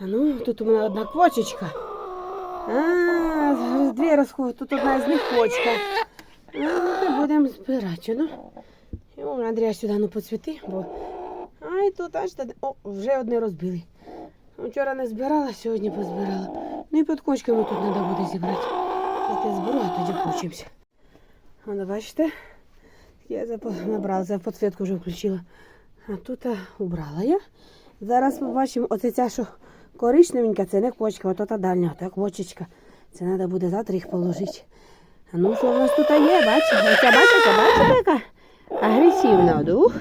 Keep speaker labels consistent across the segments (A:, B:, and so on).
A: Ну, тут у мене одна квочечка. А, дві розходи, тут одна з них квочка. А, ну, будемо збирати, ну. І Андрія сюди ну поцвіти, бо. Ай, тут аж та- О, вже одне розбили. Вчора не збирала, сьогодні позбирала. Ну і під кочками тут треба буде зібрати. Я те зберу, а тоді включимося. Воно, бачите? Я запо- набрала, за підсвітку вже включила. А тут убрала я. Зараз побачимо, оце ця, що коричневенька, це не кочка, ото та дальня, ото квочечка. Це треба буде завтра їх положити. А ну що в нас тут є, бачите? Оця бачите, бачите, яка агресивна, дух.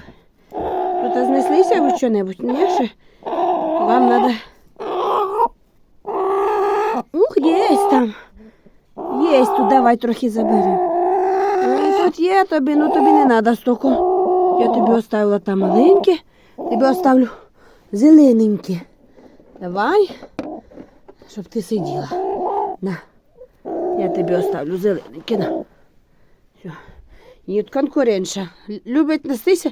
A: Тут знеслися ви що-небудь? Ні, ще? Вам треба. Ух, є там. Є тут, давай трохи заберемо. Ну, тут є тобі, ну тобі не треба стільки. Я тобі оставила там маленьке, тобі оставлю зелененьке. Давай, щоб ти сиділа. На. Я тобі оставлю зелененьке. На. Все. Ні, конкурентша. Любить нестися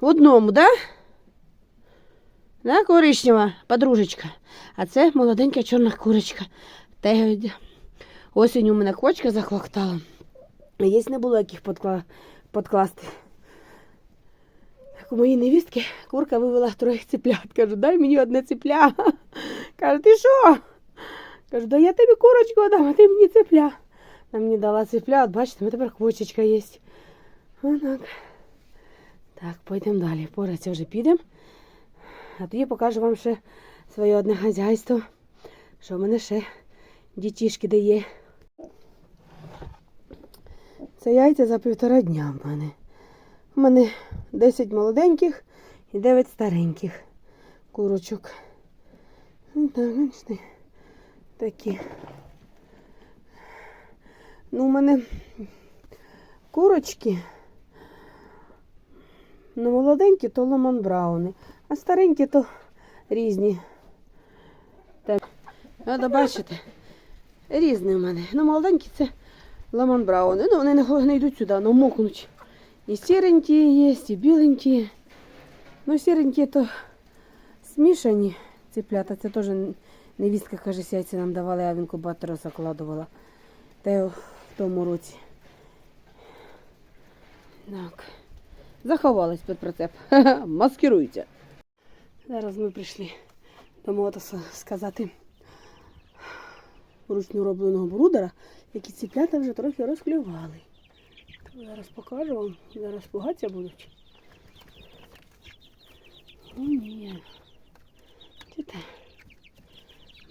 A: в одному, да? Да, коричнева подружечка. А це молоденька чорна курочка. Та осінь у мене квочка захвактала. А Є не було яких подкла... подкласти. У моїй невістки курка вивела троє циплят. Кажу, дай мені одне ципля. Каже, ти що? Кажу, да я тобі курочку дам, а ти мені ципля. Вона мені дала ципля, от бачите, ми тепер квочечка є. Отак. Так, пойдемо далі. Пораться вже підемо. А тоді покажу вам ще своє одне хазяйство, що в мене ще дітішки дає. Це яйця за півтора дня в мене. У мене 10 молоденьких і 9 стареньких курочок. Ну, так, бачите, такі. Ну, у мене курочки. Ну, молоденькі то ломан брауни, а старенькі то різні. Так. Треба бачите, різні в мене. Ну, молоденькі це ломан брауни. Ну, вони не, йдуть сюди, ну мокнуть. І сіренькі є, і біленькі. Ну, сіренькі то смішані циплята. Це теж невістка, каже, яйця нам давали, а в інкубатор закладувала. Та в тому році. Так. Заховались під прицеп. Маскируйте. Зараз ми прийшли до мотоса сказати ручно робленого брудера, які ціплята вже трохи розклювали. Зараз покажу вам, зараз пугатися будуть. О, ні. Чите.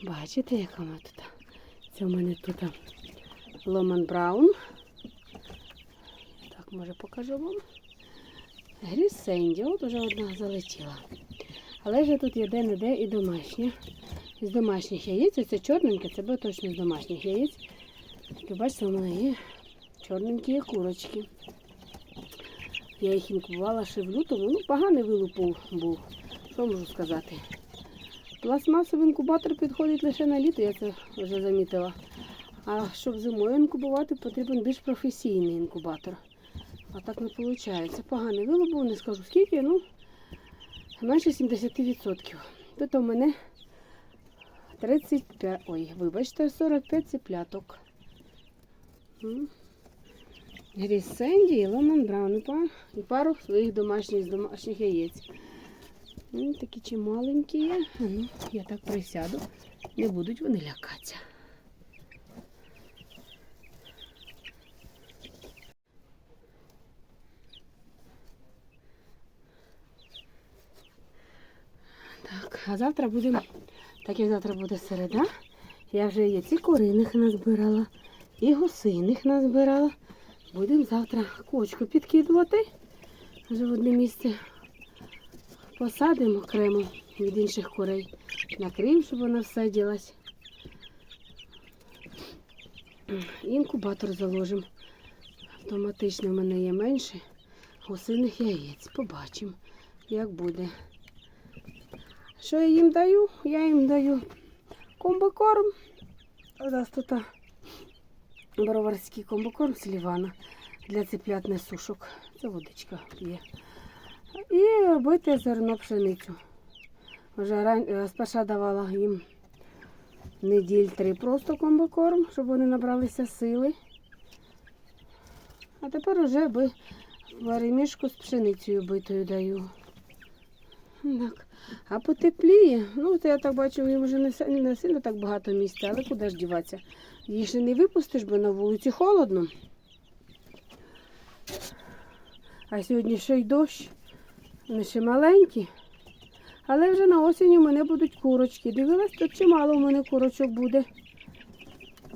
A: Бачите, яка вона тут? Це в мене тут Ломан Браун. Так, може покажу вам. Грісенді, от уже одна залетіла. Але вже тут є де-не-де і домашня. З домашніх яєць, це чорненьке, це буде точно з домашніх яєць. Бачите, у мене є чорненькі курочки. Я їх інкубувала ще в лютому. Ну, поганий вилуп був-. Що можу сказати? Пластмасовий інкубатор підходить лише на літо, я це вже замітила. А щоб зимою інкубувати, потрібен більш професійний інкубатор. А так не виходить. Поганий вилуп був, не скажу скільки, ну менше 70%. Тут у мене 35, ой, вибачте, 45 ципляток. М. Гріз Сенді і Лемон Браун. І пару своїх домашніх з домашніх яєць. М, Такі чималенькі є. Ну, я так присяду. Не будуть вони лякатися. Так, а завтра будемо, так як завтра буде середа, я вже яйці куриних назбирала, і гусиних назбирала. Будемо завтра кочку підкидувати. Вже в одне місце посадимо окремо від інших курей. Накриємо, щоб вона всадилась. Інкубатор заложимо. Автоматично в мене є менше гусиних яєць. Побачимо, як буде. Що я їм даю? Я їм даю комбокорм. Нас тут броварський комбокорм з Лівана для циплят несушок. Це водичка п'є. І бите зерно пшеницю. Вже ран... е, сперша давала їм неділь три просто комбокорм, щоб вони набралися сили. А тепер уже би перемішку з пшеницею битою даю. Так. А потепліє. Ну, це я так бачу, їм вже не, не сильно так багато місця, але куди ж діватися? Їх ще не випустиш, бо на вулиці холодно. А сьогодні ще й дощ. Вони ще маленькі. Але вже на осінь у мене будуть курочки. Дивилась, тут чимало у мене курочок буде.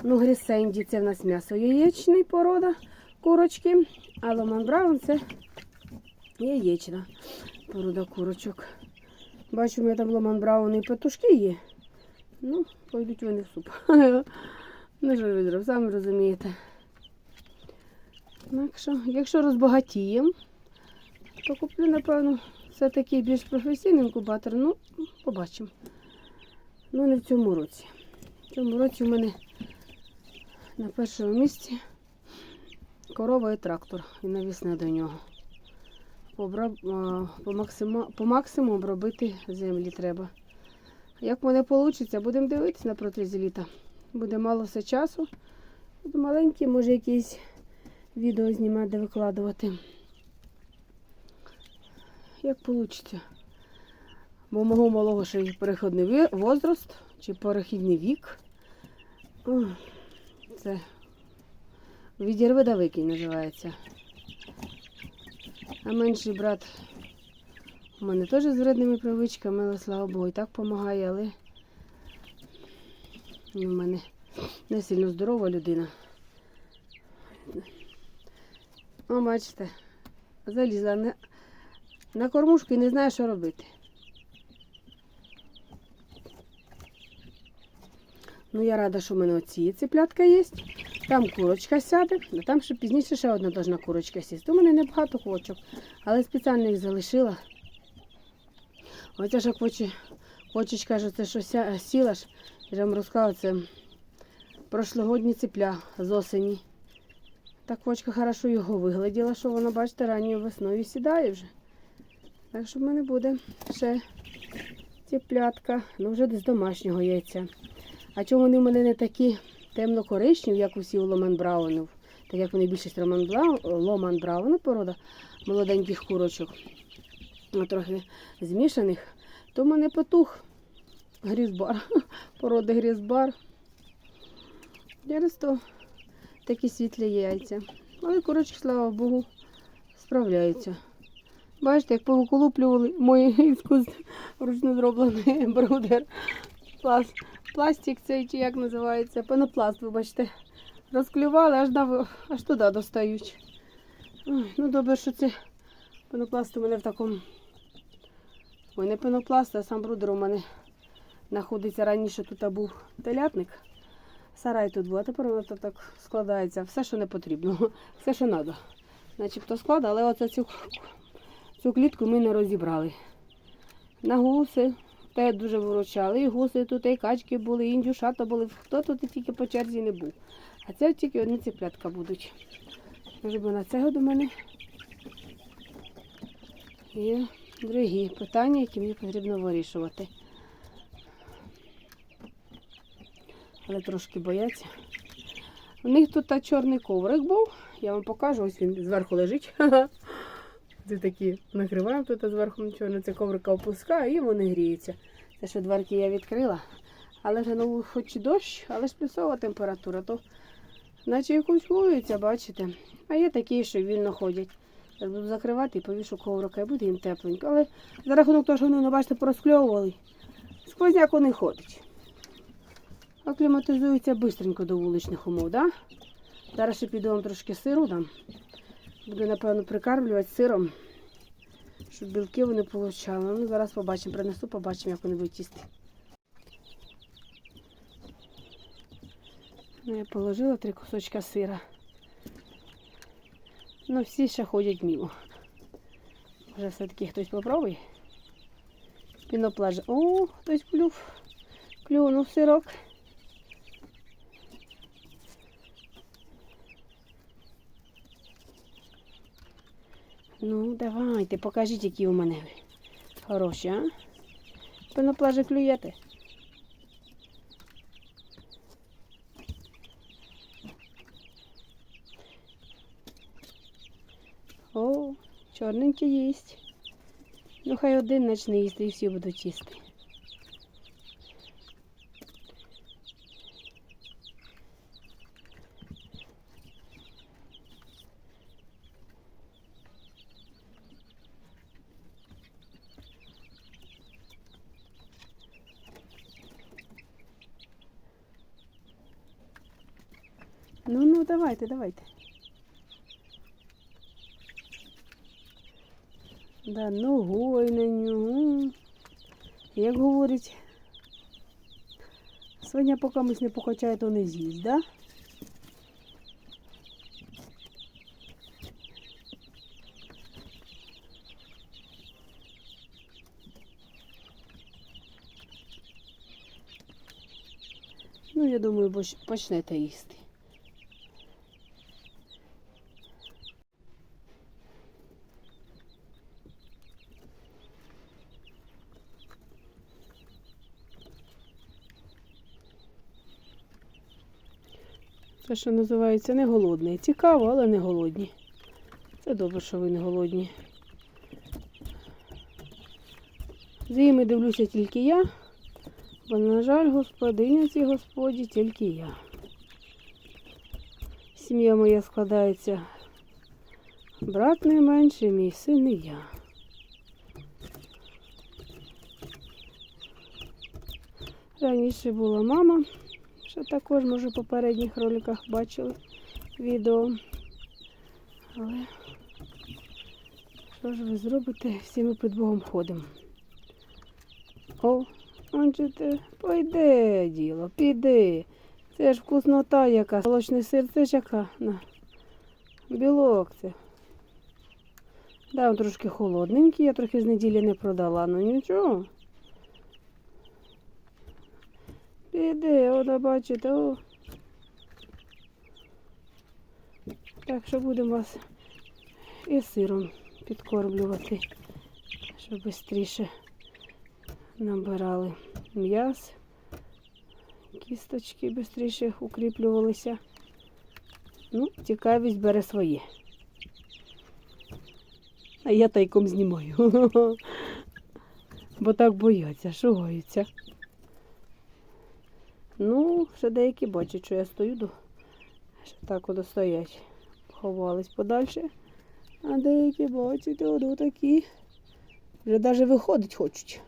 A: Ну, грісенді це в нас м'ясо яєчний порода курочки. А Ломан Браун це яєчна порода курочок. Бачу, у мене там Ломан Браун і петушки є. Ну, пойдуть вони в суп. Ну, що ви самі розумієте. Так що, якщо розбагатіємо, то куплю, напевно, все-таки більш професійний інкубатор. Ну, побачимо. Ну, не в цьому році. В цьому році у мене на першому місці корова і трактор і навісне до нього. По, максима... по максимуму обробити землі треба. Як в мене вийде, будемо дивитися на протязі літа. Буде мало все часу. Буду маленький, може якісь відео знімати, де викладувати. Як вийде. Бо мого малого ще є переходний ви- возраст чи перехідний вік. Це відірви да викинь називається. А менший брат у мене теж з вредними привичками, але слава Богу, і так допомагає, але у мене не сильно здорова людина. О, бачите, залізла на, на кормушку і не знає, що робити. Ну, я рада, що в мене оці циплятка є. Там курочка сяде, а там ще пізніше ще одна должна курочка сісти. У мене небагато курочок, але спеціально їх залишила. Оця ж квочі, квочич каже, це що ся, сіла ж. Я вам розказала, це прошлогодні цепля з осені. Так квочка хорошо його вигляділа, що вона, бачите, ранньою весною сідає вже. Так що в мене буде ще цеплятка, ну вже десь домашнього яйця. А чому вони в мене не такі темно-коричневі, як усі у Ломан Браунів, так як вони більшість Роман Браун, Ломан Брауна порода молоденьких курочок, ну, трохи змішаних, то в мене потух грізбар, породи грізбар. Через то такі світлі яйця. Але курочки, слава Богу, справляються. Бачите, як повиколуплювали мої іскус ручно зроблений брудер. Пласт, пластик цей чи як називається, пенопласт, вибачте. Розклювали, аж, на, аж туди достають. Ой, ну добре, що це пенопласт у мене в такому. Ой, не пенопласт, а сам брудер у мене знаходиться раніше тут був телятник. Сарай тут був, а тепер воно так складається. Все, що не потрібно, все, що треба. Начебто склада, але оце цю, цю клітку ми не розібрали. На те дуже виручали. І гуси тут, і качки були, і індюшата були. Хто тут тільки по черзі не був. А це тільки одні ціплятка будуть. Може бо на цього до мене є другі питання, які мені потрібно вирішувати. Але трошки бояться. У них тут та чорний коврик був. Я вам покажу, ось він зверху лежить. Це такі накриваємо тут зверху нічого, на це коврика опускаю і вони гріються. Це що дверки я відкрила. Але вже ну, хоч і дощ, але ж плюсова температура, то наче і кучкуються, бачите. А є такі, що вільно ходять. Я буду закривати і повішу коврика, і буде їм тепленько. Але за рахунок того, що вони, ну, бачите, порозкльовували, сквозняк не ходить. Акліматизуються швидко до вуличних умов, да? Зараз ще піду вам трошки сиру дам. Буду, напевно, прикармлювати сиром, щоб білки вони получали. Ну, зараз побачимо, принесу, побачимо, як вони будуть їсти. Ну, я положила три кусочка сира. Ну, всі ще ходять мимо. Вже все-таки хтось попробує. Піноплаж. О, хтось клюв. Клюнув сирок. Ну, давайте, покажіть, які у мене хороші, а? Пляжі клюєте? О, чорненький їсть. Ну, хай один начне їсти і всі будуть їсти. Ну, давайте, давайте. Да, ногой на нього. Як говорить, свиня поки комусь не покачає, то не з'їсть, да? Ну, я думаю, поч- почнете їсти. Це, що називається, не голодний. Цікаво, але не голодні. Це добре, що ви не голодні. Зими дивлюся тільки я, бо, на жаль, господиня цій господі тільки я. Сім'я моя складається брат найменший, мій син і я. Раніше була мама, що також, може, в попередніх роликах бачили відео. Але що ж ви зробите? Всі ми під Богом ходимо. О, бачите, пойде діло, піди. Це ж вкуснота яка. Молочний сир, це ж яка. На. Білок це. Да, він трошки холодненький, я трохи з неділі не продала, ну нічого. Піди, от бачите, о. Так що будемо вас і сиром підкормлювати, щоб швидше набирали м'яс, кісточки швидше укріплювалися. Ну, цікавість бере своє. А я тайком знімаю. Бо так бояться, шугаються. Ну, ще деякі бачать, що я стою, ще так от стоять. Ховались подальше. А деякі бачать, от такі. Вже навіть виходить хочуть.